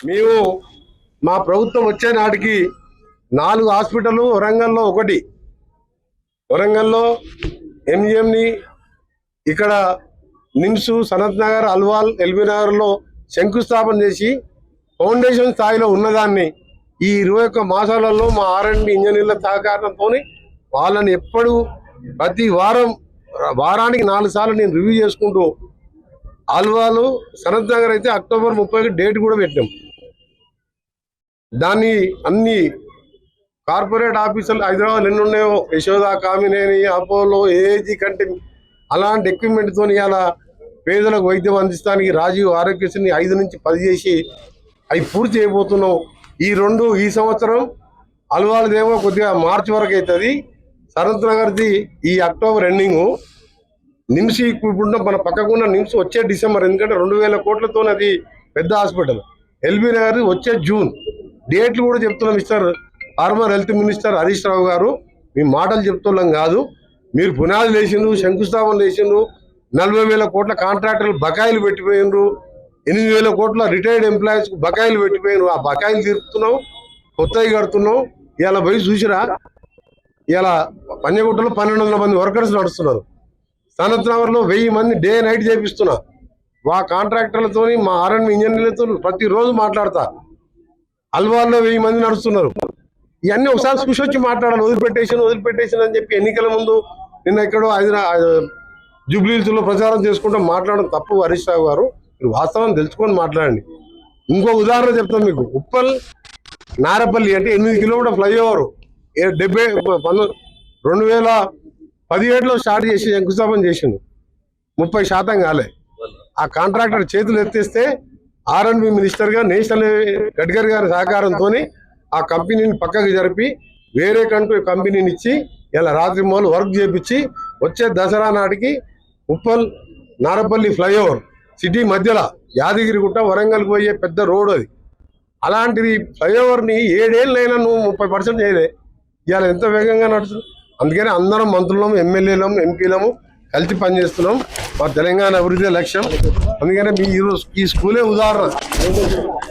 మేము మా ప్రభుత్వం వచ్చే నాటికి నాలుగు హాస్పిటల్ వరంగల్లో ఒకటి. వరంగల్లో ఎంజిఎంని ఇక్కడ నిమ్స్ సనత్ నగర్ అల్వాల్ ఎల్బీ నగర్లో శంకుస్థాపన చేసి ఫౌండేషన్ స్థాయిలో ఉన్నదాన్ని ఈ ఇరవై ఒక్క మాసాలలో మా ఆర్ఎండ్ ఇంజనీర్ల సహకారంతో వాళ్ళని ఎప్పుడు ప్రతి వారం వారానికి నాలుగు సార్లు నేను రివ్యూ చేసుకుంటూ ఆల్వాలు సనత్ నగర్ అయితే అక్టోబర్ ముప్పై డేట్ కూడా పెట్టాం. దాన్ని అన్ని కార్పొరేట్ ఆఫీసులు హైదరాబాద్ ఎన్ని ఉన్నాయో యశోద కామినేని అపోలో ఏజీ కంటే అలాంటి ఎక్విప్మెంట్తో ఇలా పేదలకు వైద్యం అందిస్తానికి రాజీవ్ ఆరోగ్యశ్రీని ఐదు నుంచి పది చేసి అవి పూర్తి చేయబోతున్నాం. ఈ రెండు ఈ సంవత్సరం అలవాళ్ళదేమో కొద్దిగా మార్చి వరకు అవుతుంది. శరత్ నగర్ది ఈ అక్టోబర్ ఎండింగ్ నిమ్స్ ఇప్పుడు మన పక్కకున్న నిమ్స్ వచ్చే డిసెంబర్ ఎందుకంటే రెండు వేల కోట్లతో అది పెద్ద హాస్పిటల్. ఎల్బీ నగర్ వచ్చే జూన్. డేట్లు కూడా చెప్తున్నాం mister former health minister Harish Rao garu. మీ మాటలు చెప్తున్నాం కాదు. మీరు పునాదులు వేసిండ్రు శంకుస్థాపన వేసిండ్రు నలభై వేల కోట్ల కాంట్రాక్టర్లు బకాయిలు పెట్టిపోయినరు ఎనిమిది వేల కోట్ల రిటైర్డ్ ఎంప్లాయీస్ బకాయిలు పెట్టిపోయినరు ఆ బకాయిలు తీరుతున్నాం కొత్తవి కడుతున్నాం. ఇలా పోయి చూసిరా ఇలా పంజగుట్టలో పన్నెండు వందల మంది వర్కర్స్ నడుస్తున్నారు. సనత్ వెయ్యి మంది డే నైట్ చేపిస్తున్నా. మా కాంట్రాక్టర్లతో మా ఆర్ఎన్ ఇంజనీర్లతో ప్రతిరోజు మాట్లాడతా. అల్వార్లో వెయ్యి మంది నడుస్తున్నారు. ఇవన్నీ ఒకసారి చూసి వచ్చి మాట్లాడాలి వదిలిపెట్టేసాను వదిలిపెట్టేసాను అని చెప్పి ఎన్నికల ముందు నిన్న ఎక్కడో హైదరాబాద్లో ప్రచారం చేసుకుంటూ మాట్లాడడం తప్పు హరీష్ రావు గారు. మీరు వాస్తవం తెలుసుకొని మాట్లాడండి. ఇంకో ఉదాహరణ చెప్తాను మీకు. ఉప్పల్ నారపల్లి అంటే ఎనిమిది కిలోమీటర్ ఫ్లైఓవర్. డెబ్బై పంతొమ్మిది రెండు వేల పదిహేడులో స్టార్ట్ చేసి శంకుస్థాపన చేసిండు. ముప్పై శాతం కాలే. ఆ కాంట్రాక్టర్ చేతులు ఎత్తేస్తే ఆర్ఎన్బి మినిస్టర్గా నేషనల్ గడ్కరీ గారి సహకారంతో ఆ కంపెనీని పక్కకు జరిపి వేరే కంటూ కంపెనీని ఇచ్చి ఇలా రాత్రి మూలు వర్క్ చేపించి వచ్చే దసరా నాటికి ఉప్పల్ నారపల్లి ఫ్లైఓవర్ సిటీ మధ్యలో యాదగిరిగుట్ట వరంగల్కి పోయే పెద్ద రోడ్ అది. అలాంటిది ఫ్లైఓవర్ని ఏడేళ్ళైనా నువ్వు ముప్పై పర్సెంట్ చేయలే. ఇవాళ ఎంత వేగంగా నడుస్తుంది? అందుకని అందరం మంత్రులం ఎమ్మెల్యేలము ఎంపీలము కలిసి పనిచేస్తున్నాం. మా తెలంగాణ అభివృద్ధి లక్ష్యం. అందుకనే మీ ఈరోజు ఈ స్కూలే ఉదాహరణ.